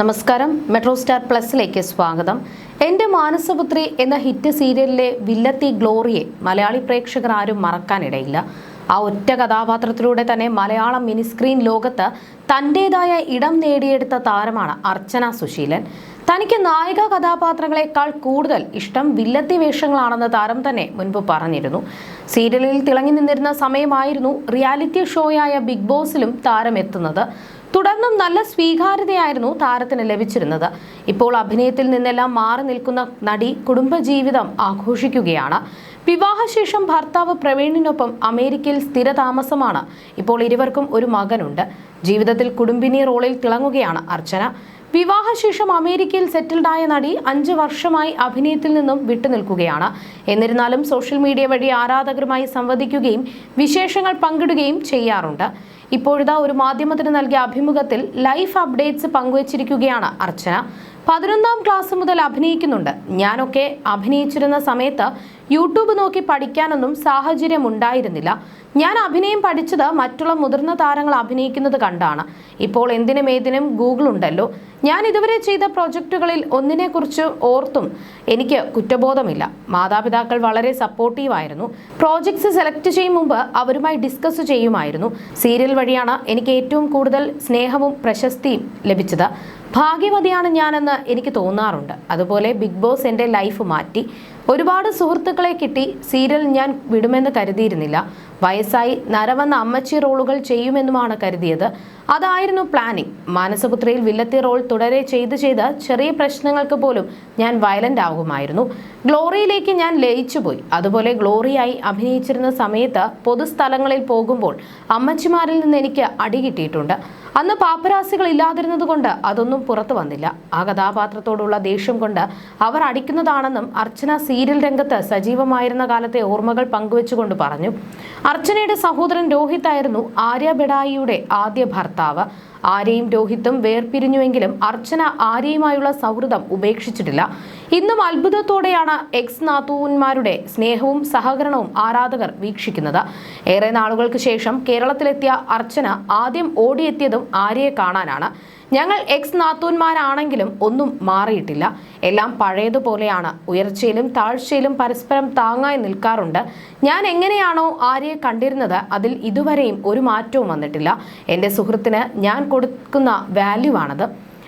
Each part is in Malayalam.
നമസ്കാരം. മെട്രോ സ്റ്റാർ പ്ലസിലേക്ക് സ്വാഗതം. എന്റെ മാനസപുത്രി എന്ന ഹിറ്റ് സീരിയലിലെ വില്ലത്തി ഗ്ലോറിയെ മലയാളി പ്രേക്ഷകർ ആരും മറക്കാനിടയില്ല. ആ ഒറ്റ കഥാപാത്രത്തിലൂടെ തന്നെ മലയാളം മിനിസ്ക്രീൻ ലോകത്ത് തന്റെതായ ഇടം നേടിയെടുത്ത താരമാണ് അർച്ചന സുശീലൻ. തനിക്ക് നായിക കഥാപാത്രങ്ങളെക്കാൾ കൂടുതൽ ഇഷ്ടം വില്ലത്തി വേഷങ്ങളാണെന്ന് താരം തന്നെ മുൻപ് പറഞ്ഞിരുന്നു. സീരിയലിൽ തിളങ്ങി നിന്നിരുന്ന സമയമായിരുന്നു റിയാലിറ്റി ഷോയായ ബിഗ് ബോസിലും താരം എത്തുന്നത് തുടർന്നും നല്ല സ്വീകാര്യതയായിരുന്നു താരത്തിന് ലഭിച്ചിരുന്നത്. ഇപ്പോൾ അഭിനയത്തിൽ നിന്നെല്ലാം മാറി നിൽക്കുന്ന നടി കുടുംബജീവിതം ആഘോഷിക്കുകയാണ്. വിവാഹശേഷം ഭർത്താവ് പ്രവീണിനൊപ്പം അമേരിക്കയിൽ സ്ഥിരതാമസമാണ്. ഇപ്പോൾ ഇരുവർക്കും ഒരു മകനുണ്ട്. ജീവിതത്തിൽ കുടുംബിനി റോളിൽ തിളങ്ങുകയാണ് അർച്ചന. വിവാഹശേഷം അമേരിക്കയിൽ സെറ്റിൽഡായ നടി അഞ്ച് വർഷമായി അഭിനയത്തിൽ നിന്നും വിട്ടുനിൽക്കുകയാണ്. എന്നിരുന്നാലും സോഷ്യൽ മീഡിയ വഴി ആരാധകരുമായി സംവദിക്കുകയും വിശേഷങ്ങൾ പങ്കിടുകയും ചെയ്യാറുണ്ട്. ഇപ്പോഴിതാ ഒരു മാധ്യമത്തിന് നൽകിയ അഭിമുഖത്തിൽ ലൈഫ് അപ്ഡേറ്റ്സ് പങ്കുവച്ചിരിക്കുകയാണ് അർച്ചന. പതിനൊന്നാം ക്ലാസ് മുതൽ അഭിനയിക്കുന്നുണ്ട്. ഞാനൊക്കെ അഭിനയിച്ചിരുന്ന സമയത്ത് യൂട്യൂബ് നോക്കി പഠിക്കാനൊന്നും സാഹചര്യം ഉണ്ടായിരുന്നില്ല ഞാൻ അഭിനയം പഠിച്ചത് മറ്റുള്ള മുതിർന്ന താരങ്ങൾ അഭിനയിക്കുന്നത് കണ്ടാണ്. ഇപ്പോൾ എന്തിനും ഏതിനും ഗൂഗിൾ ഉണ്ടല്ലോ. ഞാൻ ഇതുവരെ ചെയ്ത പ്രൊജക്റ്റുകളിൽ ഒന്നിനെക്കുറിച്ച് ഓർത്തും എനിക്ക് കുറ്റബോധമില്ല. മാതാപിതാക്കൾ വളരെ സപ്പോർട്ടീവായിരുന്നു പ്രോജക്ട്സ് സെലക്ട് ചെയ്യും മുമ്പ് അവരുമായി ഡിസ്കസ് ചെയ്യുമായിരുന്നു. സീരിയൽ വഴിയാണ് എനിക്ക് ഏറ്റവും കൂടുതൽ സ്നേഹവും പ്രശസ്തിയും ലഭിച്ചത്. ഭാഗ്യവതിയാണ് ഞാനെന്ന് എനിക്ക് തോന്നാറുണ്ട്. അതുപോലെ ബിഗ് ബോസ് എന്റെ ലൈഫ് മാറ്റി. ഒരുപാട് സുഹൃത്തുക്കളെ കിട്ടി. സീരിയൽ ഞാൻ വിടുമെന്ന് കരുതിയിരുന്നില്ല. വയസ്സായി നരവന്ന അമ്മച്ചി റോളുകൾ ചെയ്യുമെന്നുമാണ് കരുതിയത്. അതായിരുന്നു പ്ലാനിങ് മാനസപുത്രയിൽ വില്ലത്തി റോൾ തുടരെ ചെയ്ത് ചെയ്ത് ചെറിയ പ്രശ്നങ്ങൾക്ക് പോലും ഞാൻ വയലന്റ് ആകുമായിരുന്നു. ഗ്ലോറിയിലേക്ക് ഞാൻ ലയിച്ചുപോയി അതുപോലെ ഗ്ലോറിയായി അഭിനയിച്ചിരുന്ന സമയത്ത് പൊതുസ്ഥലങ്ങളിൽ പോകുമ്പോൾ അമ്മച്ചിമാരിൽ നിന്ന് എനിക്ക് അടി കിട്ടിയിട്ടുണ്ട്. അന്ന് പാപ്പരാസികൾ ഇല്ലാതിരുന്നതുകൊണ്ട് അതൊന്നും പുറത്തു വന്നില്ല. ആ കഥാപാത്രത്തോടുള്ള ദേഷ്യം കൊണ്ട് അവർ അടിക്കുന്നതാണെന്നും അർച്ചന സീരിയൽ രംഗത്ത് സജീവമായിരുന്ന കാലത്തെ ഓർമ്മകൾ പങ്കുവെച്ചുകൊണ്ട് പറഞ്ഞു. അർച്ചനയുടെ സഹോദരൻ രോഹിത് ആയിരുന്നു ആര്യ ബെഡായിയുടെ ആദ്യ ഭർത്താവ്. ആര്യയും രോഹിത്തും വേർപിരിഞ്ഞുവെങ്കിലും അർച്ചന ആരെയുമായുള്ള സൗഹൃദം ഉപേക്ഷിച്ചിട്ടില്ല. ഇന്നും അത്ഭുതത്തോടെയാണ് എക്സ് നാത്തൂന്മാരുടെ സ്നേഹവും സഹകരണവും ആരാധകർ വീക്ഷിക്കുന്നത്. ഏറെ നാളുകൾക്ക് ശേഷം കേരളത്തിലെത്തിയ അർച്ചന ആദ്യം ഓടിയെത്തിയതും ആര്യയെ കാണാനാണ്. ഞങ്ങൾ എക്സ് നാത്തൂന്മാരാണെങ്കിലും ഒന്നും മാറിയിട്ടില്ല. എല്ലാം പഴയതുപോലെയാണ്. ഉയർച്ചയിലും താഴ്ചയിലും പരസ്പരം താങ്ങായി നിൽക്കാറുണ്ട്. ഞാൻ എങ്ങനെയാണോ ആര്യയെ കണ്ടിരുന്നത് അതിൽ ഇതുവരെയും ഒരു മാറ്റവും വന്നിട്ടില്ല. എന്റെ സുഹൃത്തിന് ഞാൻ കൊടുക്കുന്ന വാല്യൂ ആണത്.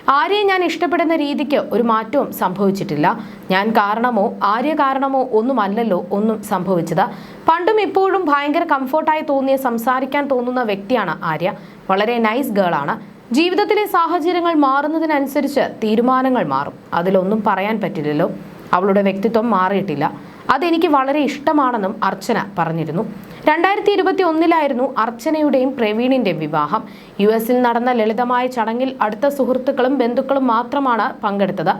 ആര്യയെ ഞാൻ ഇഷ്ടപ്പെടുന്ന രീതിക്ക് ഒരു മാറ്റവും സംഭവിച്ചിട്ടില്ല. ഞാൻ കാരണമോ ആര്യ കാരണമോ ഒന്നുമല്ലല്ലോ ഒന്നും സംഭവിച്ചത്. പണ്ടും ഇപ്പോഴും ഭയങ്കര കംഫോർട്ടായി തോന്നിയ സംസാരിക്കാൻ തോന്നുന്ന വ്യക്തിയാണ് ആര്യ. വളരെ നൈസ് ഗേളാണ് ജീവിതത്തിലെ സാഹചര്യങ്ങൾ മാറുന്നതിനനുസരിച്ച് തീരുമാനങ്ങൾ മാറും. അതിലൊന്നും പറയാൻ പറ്റില്ലല്ലോ. അവളുടെ വ്യക്തിത്വം മാറിയിട്ടില്ല. അതെനിക്ക് വളരെ ഇഷ്ടമാണെന്നും അർച്ചന പറഞ്ഞിരുന്നു. രണ്ടായിരത്തി ഇരുപത്തി ഒന്നിലായിരുന്നു അർച്ചനയുടെയും പ്രവീണിന്റെ വിവാഹം. യു എസിൽ നടന്ന ലളിതമായ ചടങ്ങിൽ അടുത്ത സുഹൃത്തുക്കളും ബന്ധുക്കളും മാത്രമാണ് പങ്കെടുത്തത്.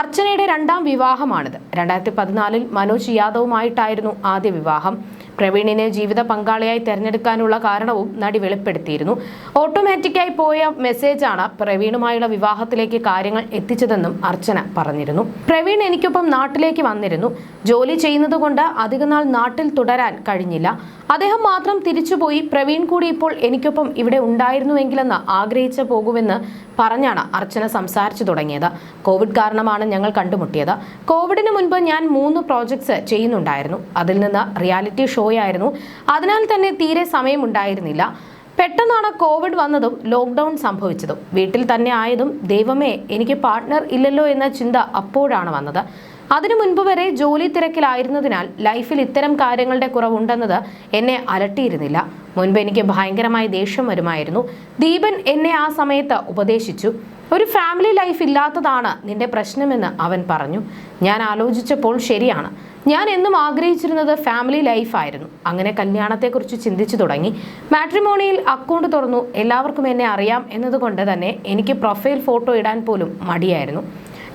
അർച്ചനയുടെ രണ്ടാം വിവാഹമാണിത്. രണ്ടായിരത്തി പതിനാലിൽ മനോജ് യാദവുമായിട്ടായിരുന്നു ആദ്യ വിവാഹം. പ്രവീണിനെ ജീവിത പങ്കാളിയായി തെരഞ്ഞെടുക്കാനുള്ള കാരണവും നടി വെളിപ്പെടുത്തിയിരുന്നു. ഓട്ടോമാറ്റിക്കായി പോയ മെസ്സേജാണ് പ്രവീണുമായുള്ള വിവാഹത്തിലേക്ക് കാര്യങ്ങൾ എത്തിച്ചതെന്നും അർച്ചന പറഞ്ഞിരുന്നു. പ്രവീൺ എനിക്കൊപ്പം നാട്ടിലേക്ക് വന്നിരുന്നു. ജോലി ചെയ്യുന്നത് കൊണ്ട് അധികനാൾ നാട്ടിൽ തുടരാൻ കഴിഞ്ഞില്ല. അദ്ദേഹം മാത്രം തിരിച്ചുപോയി. പ്രവീൺ കൂടി ഇപ്പോൾ എനിക്കൊപ്പം ഇവിടെ ഉണ്ടായിരുന്നുവെങ്കിലെന്ന് ആഗ്രഹിച്ചു പോകുമെന്ന് പറഞ്ഞാണ് അർച്ചന സംസാരിച്ചു തുടങ്ങിയത്. കോവിഡ് കാരണമാണ് ഞങ്ങൾ കണ്ടുമുട്ടിയത്. കോവിഡിന് മുൻപ് ഞാൻ മൂന്ന് പ്രോജക്ട്സ് ചെയ്യുന്നുണ്ടായിരുന്നു. അതിൽ നിന്ന് റിയാലിറ്റി ഷോ ആയിരുന്നു അതിനാൽ തന്നെ തീരെ സമയമുണ്ടായിരുന്നില്ല. പെട്ടെന്നാണ് കോവിഡ് വന്നതും ലോക്ക്ഡൗൺ സംഭവിച്ചതും. വീട്ടിൽ തന്നെ ആയതും ദൈവമേ എനിക്ക് പാർട്ട്ണർ ഇല്ലല്ലോ എന്ന ചിന്ത അപ്പോഴാണ് വന്നത്. അതിനു മുൻപ് വരെ ജോലി തിരക്കിലായിരുന്നതിനാൽ ലൈഫിൽ ഇത്തരം കാര്യങ്ങളുടെ കുറവുണ്ടെന്നത് എന്നെ അലട്ടിയിരുന്നില്ല. മുൻപ് എനിക്ക് ഭയങ്കരമായി ദേഷ്യം വരുമായിരുന്നു. ദീപൻ എന്നെ ആ സമയത്ത് ഉപദേശിച്ചു. ഒരു ഫാമിലി ലൈഫ് ഇല്ലാത്തതാണ് നിന്റെ പ്രശ്നമെന്ന് അവൻ പറഞ്ഞു. ഞാൻ ആലോചിച്ചപ്പോൾ ശരിയാണ്. ഞാൻ എന്നും ആഗ്രഹിച്ചിരുന്നത് ഫാമിലി ലൈഫായിരുന്നു അങ്ങനെ കല്യാണത്തെക്കുറിച്ച് ചിന്തിച്ചു തുടങ്ങി. മാട്രിമോണിയിൽ അക്കൗണ്ട് തുറന്നു. എല്ലാവർക്കും എന്നെ അറിയാം എന്നതുകൊണ്ട് തന്നെ എനിക്ക് പ്രൊഫൈൽ ഫോട്ടോ ഇടാൻ പോലും മടിയായിരുന്നു.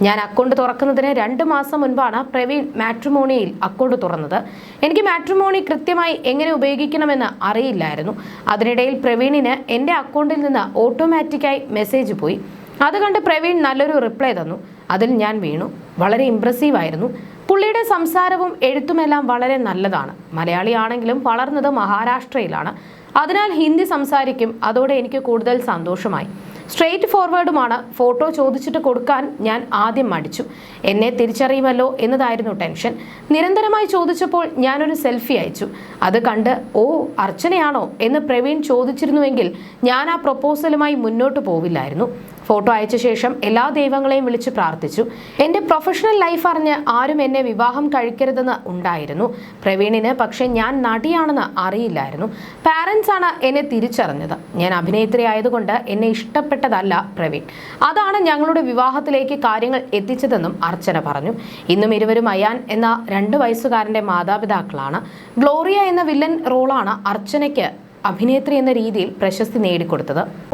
ഞാൻ അക്കൗണ്ട് തുറക്കുന്നതിന് രണ്ട് മാസം മുൻപാണ് പ്രവീൺ മാട്രിമോണിയിൽ അക്കൗണ്ട് തുറന്നത്. എനിക്ക് മാട്രിമോണി കൃത്യമായി എങ്ങനെ ഉപയോഗിക്കണമെന്ന് അറിയില്ലായിരുന്നു. അതിനിടയിൽ പ്രവീണിന് എന്റെ അക്കൗണ്ടിൽ നിന്ന് ഓട്ടോമാറ്റിക്കായി മെസ്സേജ് പോയി. അത് കണ്ട് പ്രവീൺ നല്ലൊരു റിപ്ലൈ തന്നു. അതിൽ ഞാൻ വീണു. വളരെ ഇമ്പ്രസീവ് ആയിരുന്നു. പുള്ളിയുടെ സംസാരവും എഴുത്തുമെല്ലാം വളരെ നല്ലതാണ്. മലയാളിയാണെങ്കിലും വളർന്നത് മഹാരാഷ്ട്രയിലാണ്. അതിനാൽ ഹിന്ദി സംസാരിക്കും. അതോടെ എനിക്ക് കൂടുതൽ സന്തോഷമായി. സ്ട്രെയിറ്റ് ഫോർവേഡുമാണ് ഫോട്ടോ ചോദിച്ചിട്ട് കൊടുക്കാൻ ഞാൻ ആദ്യം മടിച്ചു. എന്നെ തിരിച്ചറിയുമല്ലോ എന്നതായിരുന്നു ടെൻഷൻ. നിരന്തരമായി ചോദിച്ചപ്പോൾ ഞാനൊരു സെൽഫി അയച്ചു. അത് കണ്ട് ഓ അർച്ചനയാണോ? എന്ന് പ്രവീൺ ചോദിച്ചിരുന്നുവെങ്കിൽ ഞാൻ ആ പ്രൊപ്പോസലുമായി മുന്നോട്ട് പോവില്ലായിരുന്നു. ഫോട്ടോ അയച്ച ശേഷം എല്ലാ ദൈവങ്ങളെയും വിളിച്ച് പ്രാർത്ഥിച്ചു. എന്റെ പ്രൊഫഷണൽ ലൈഫ് അറിഞ്ഞ് ആരും എന്നെ വിവാഹം കഴിക്കരുതെന്ന് ഉണ്ടായിരുന്നു. പ്രവീണിന് പക്ഷേ ഞാൻ നടിയാണെന്ന് അറിയില്ലായിരുന്നു. പാരൻസ് ആണ് എന്നെ തിരിച്ചറിഞ്ഞത്. ഞാൻ അഭിനേത്രി ആയതുകൊണ്ട് എന്നെ ഇഷ്ടപ്പെട്ടതല്ല പ്രവീൺ. അതാണ് ഞങ്ങളുടെ വിവാഹത്തിലേക്ക് കാര്യങ്ങൾ എത്തിച്ചതെന്നും അർച്ചന പറഞ്ഞു. ഇന്നും ഇരുവരും അയാൻ എന്ന രണ്ട് വയസ്സുകാരന്റെ മാതാപിതാക്കളാണ്. ഗ്ലോറിയ എന്ന വില്ലൻ റോളാണ് അർച്ചനയ്ക്ക് അഭിനേത്രി എന്ന രീതിയിൽ പ്രശസ്തി നേടിക്കൊടുത്തത്.